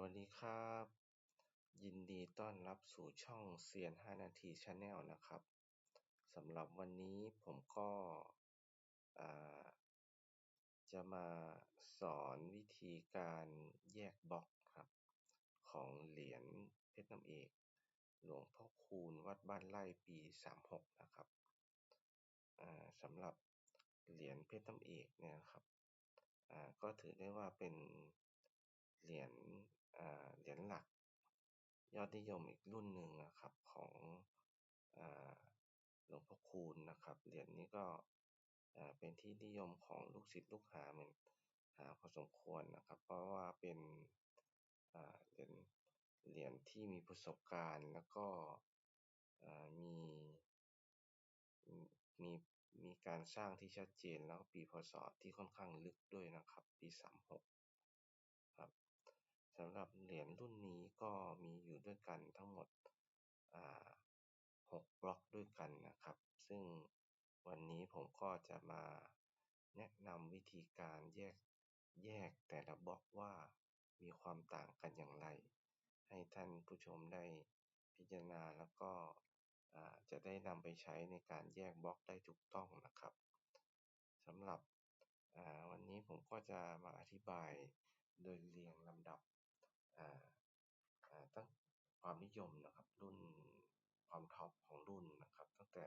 วัสดีครับ ยินดีต้อนรับสู่ช่องเซียน 5 นาทีชาแนลนะครับสำหรับวันนี้ผมก็จะมาสอนวิธีการแยกบล็อกครับ ของเหรียญเพชรน้ำเอก หลวงพ่อคูณวัดบ้านไร่ปี 36 นะครับสำหรับเหรียญเพชรน้ำเอกเนี่ยครับก็ถือได้ว่าเป็น เหรียญเหรียญหลักยอดนิยมอีกรุ่นหนึ่งนะครับของหลวงพ่อคูณนะครับ เหรียญนี้ก็เป็นที่นิยมของลูกศิษย์ลูกหาเหมือนหาพอสมควรนะครับ เพราะว่าเป็นเหรียญเหรียญที่มีประสบการณ์แล้วก็มีมีมีการสร้างที่ชัดเจนแล้วปีพศที่ค่อนข้างลึกด้วยนะครับ ปี 36ครับ สำหรับเหรียญรุ่นนี้ก็มีอยู่ด้วยกันทั้งหมด6บล็อกด้วยกันนะครับ ซึ่งวันนี้ผมก็จะมาแนะนำวิธีการแยกแยกแต่ละบล็อกว่ามีความต่างกันอย่างไร ให้ท่านผู้ชมได้พิจารณาแล้วก็จะได้นำไปใช้ในการแยกบล็อกได้ถูกต้องนะครับสำหรับวันนี้ผมก็จะมาอธิบายโดยเรียงลำดับ ตั้งความนิยมนะครับ รุ่นความท็อปของรุ่นนะครับ ตั้งแต่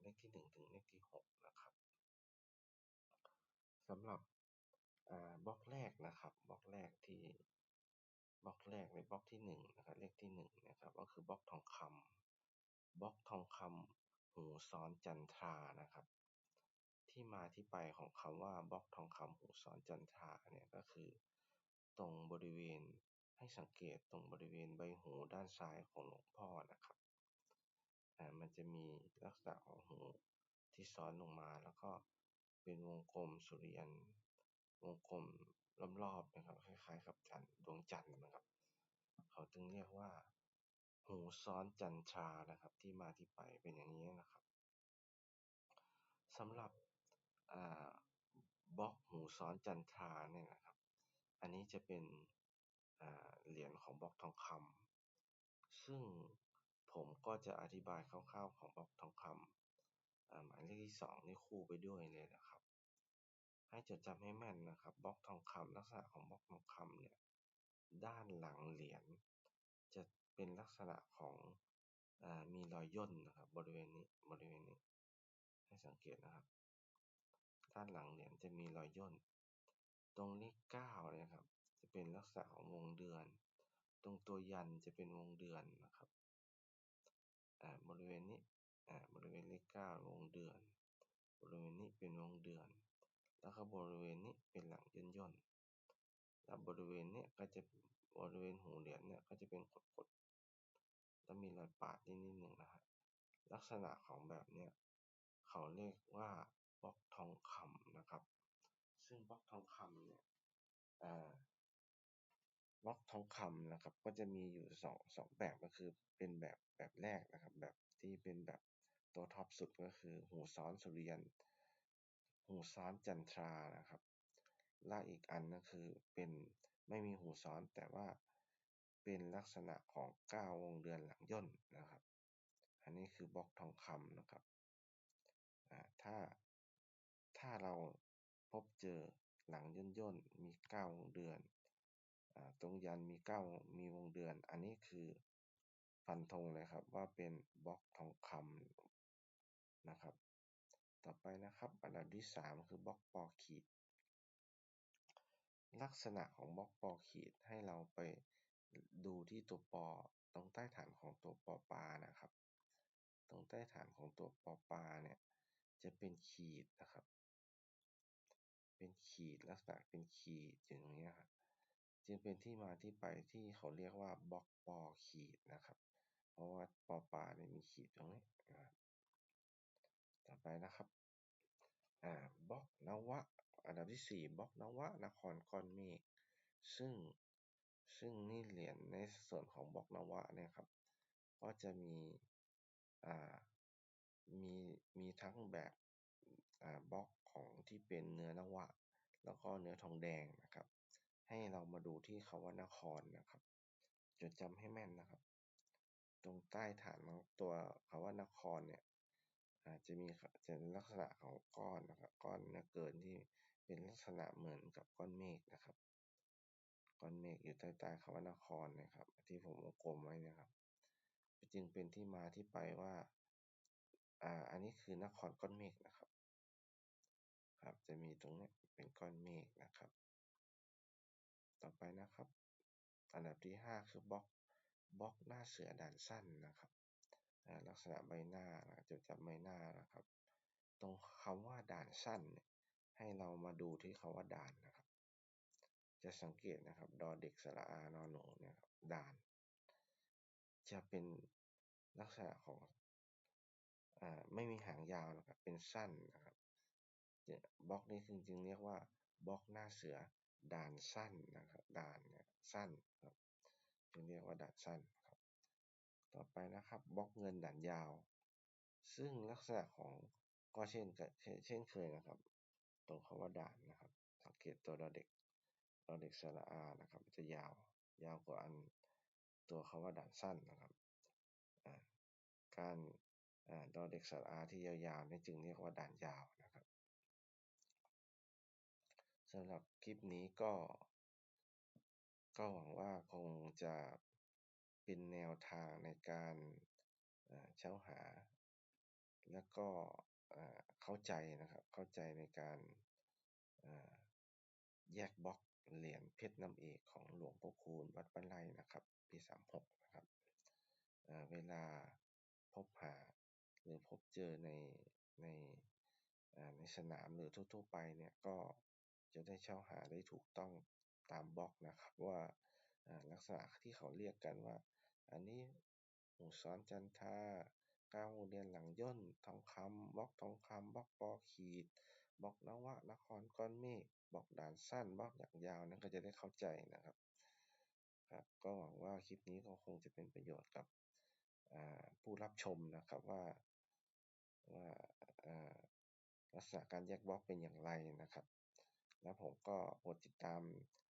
เลขที่ 1 ถึงเลขที่ 6 นะครับสำหรับบล็อกแรกนะครับบล็อกแรกที่บล็อกแรกในบล็อกที่1นะครับเลขที่1นะครับก็คือบล็อกทองคำบล็อกทองคำหูซ้อนจันทรานะครับ ที่มาที่ไปของคำว่าบล็อกทองคำหูซ้อนจันทราเนี่ยก็คือ ตรงบริเวณ ให้สังเกตตรงบริเวณใบหูด้านซ้ายของหลวงพ่อนะครับ อ่า มันจะมีลักษณะของหูที่ซ้อนลงมาแล้วก็เป็นวงกลมสุริยัน วงกลมรอบๆนะครับ คล้ายๆกับจันดวงจันทร์นะครับ เขาจึงเรียกว่า หูซ้อนจันทรานะครับ ที่มาที่ไปเป็นอย่างนี้นะครับสำหรับบล็อกหูซ้อนจันทราเนี่ยนะครับ อันนี้จะเป็นเหรียญของบล็อกทองคำซึ่งผมก็จะอธิบายคร่าวๆของบล็อกทองคำหมายเลขที่สองนี่คู่ไปด้วยเลยนะครับ ให้จดจำให้แม่นนะครับบล็อกทองคำลักษณะของบล็อกทองคำเนี่ยด้านหลังเหรียญจะเป็นลักษณะของอมีรอยย่นนะครับบริเวณนี้บริเวณนี้ให้สังเกตนะครับ ด้านหลังเหรียญจะมีรอยย่น ตรงเลขเก้าเลยครับ จะเป็นลักษณะของวงเดือน ตรงตัวยันจะเป็นวงเดือนนะครับบริเวณนี้บริเวณเลขเก้าวงเดือน บริเวณนี้เป็นวงเดือน แล้วก็บริเวณนี้เป็นหลังย่นย่นแล้วบริเวณนี้ก็จะบริเวณหูเหรียญเนี่ยก็จะเป็นขดขดแล้วมีรอยปาดนิดนิดหนึ่งนะฮะ ลักษณะของแบบเนี้ยเขาเรียกว่าบล็อกทองคำนะครับ ซึ่งบล็อกทองคำเนี่ยบล็อกทองคำนะครับ ก็จะมีอยู่สองสองแบบก็คือเป็นแบบแบบแรกนะครับ แบบที่เป็นแบบตัวท็อปสุดก็คือหูซ้อนสุริยันหูซ้อนจันทรานะครับและอีกอันก็คือเป็นไม่มีหูซ้อนแต่ว่าเป็นลักษณะของก้าววงเดือนหลังย่นนะครับ อันนี้คือบล็อกทองคำนะครับถ้าถ้าเรา บเจอหลังย่นย่น มีก้าววงเดือนตรงยันมีเก้า มีวงเดือน อันนี้คือฟันธงเลยครับว่าเป็นบล็อกทองคำนะครับ ต่อไปนะครับ อันดับที่สามคือบล็อกปอขีด ลักษณะของบล็อกปอขีดให้เราไปดูที่ตัวปอตรงใต้ฐานของตัวปอปลานะครับ ตรงใต้ฐานของตัวปอปลาเนี่ยจะเป็นขีดนะครับ เป็นขีดลักษณะเป็นขีดอย่างนี้ยครับจึงเป็นที่มาที่ไปที่เขาเรียกว่าบล็อกปอขีดนะครับ เพราะว่าปอปลาเนี่ยมีขีดตรงนี้นะครับต่อไปนะครับอ่าบล็อกนวะอันดับที่สี่บล็อกนวะนครก้อนเมฆซึ่งซึ่งนี่เหรียญในส่วนของบล็อกนวะเนี่ยครับ ก็จะมีอ่ามีมีทั้งแบบอ่าบล็อก ของที่เป็นเนื้อนวะ แล้วก็เนื้อทองแดงนะครับ ให้เรามาดูที่คำว่านครนะครับ จดจำให้แม่นนะครับ ตรงใต้ฐานของตัวคำว่านครเนี่ยอาจจะมีจะเป็นลักษณะของก้อนนะครับ ก้อนเนื้อเกินที่เป็นลักษณะเหมือนกับก้อนเมฆนะครับ ก้อนเมฆอยู่ใต้ใต้คำว่านครนะครับ ที่ผมวงกลมไว้นะครับ จึงเป็นที่มาที่ไปว่า อ่า อันนี้คือนครก้อนเมฆนะครับครับ จะมีตรงนี้เป็นก้อนเมฆนะครับ ต่อไปนะครับ อันดับที่ห้าคือบล็อกบล็อกหน้าเสือด่านสั้นนะครับ ลักษณะใบหน้านะจุดจับใบหน้านะครับ ตรงคำว่าด่านสั้นเนี่ยให้เรามาดูที่คำว่าด่านนะครับ จะสังเกตนะครับ ดอเด็กสระอานอนหนูเนี่ยครับด่าน จะเป็นลักษณะของอไม่มีหางยาวนะครับ เป็นสั้นนะครับ บล็อกนี้จริงๆเรียกว่าบล็อกหน้าเสือด่านสั้นนะครับด่านเนี่ยสั้นครับจึงเรียกว่าด่านสั้นครับต่อไปนะครับบล็อกเงินด่านยาว ซึ่งลักษณะของก็เช่นเช่นเคยนะครับ ตรงคำว่าด่านนะครับ สังเกตตัวดอเด็กดอเด็กสระอานะครับจะยาวยาวกว่าอันตัวคำว่าด่านสั้นนะครับการดอเด็กสระอาที่ยาวๆนี่จึงเรียกว่าด่านยาวนะ สำหรับคลิปนี้ก็ ก็หวังว่าคงจะเป็นแนวทางในการเช้าหา แล้วก็เข้าใจนะครับ เข้าใจในการแยกบล็อกเหรียญเพชรน้ำเอกของหลวงพ่อคูณวัดบ้านไร่นะครับ ปี 36 นะครับเวลาพบหาหรือพบเจอในในในสนามหรือทั่ว ๆ ไปเนี่ยก็ จะได้เช่าหาได้ถูกต้องตามบล็อกนะครับ ว่าลักษณะที่เขาเรียกกันว่า อันนี้หมูซ้อนจันทาก้าวเรียนหลังย่นทองคำบล็อกทองคำบล็อกปอขีดบล็อกนวะนครก้อนเมฆบล็อกด่านสั้นบล็อกอย่างยาวนั้นก็จะได้เข้าใจนะครับครับก็หวังว่าคลิปนี้ก็คงจะเป็นประโยชน์กับผู้รับชมนะครับว่าว่าลักษณะการแยกบล็อกเป็นอย่างไรนะครับ แล้วผมก็โปรดติดตาม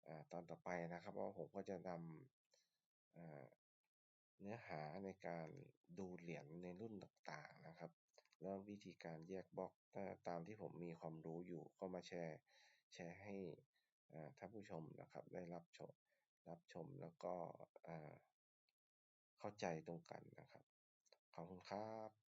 อตอนต่อไปนะครับเพราะผมก็จะนำเนื้อหาในการดูเหรียญในรุ่นต่างๆนะครับ แล้ววิธีการแยกบล็อกตามที่ผมมีความรู้อยู่ก็มาแชร์แชร์ให้ท่านผู้ชมนะครับได้รับชมรับชมแล้วก็เข้าใจตรงกันนะครับ ขอบคุณครับ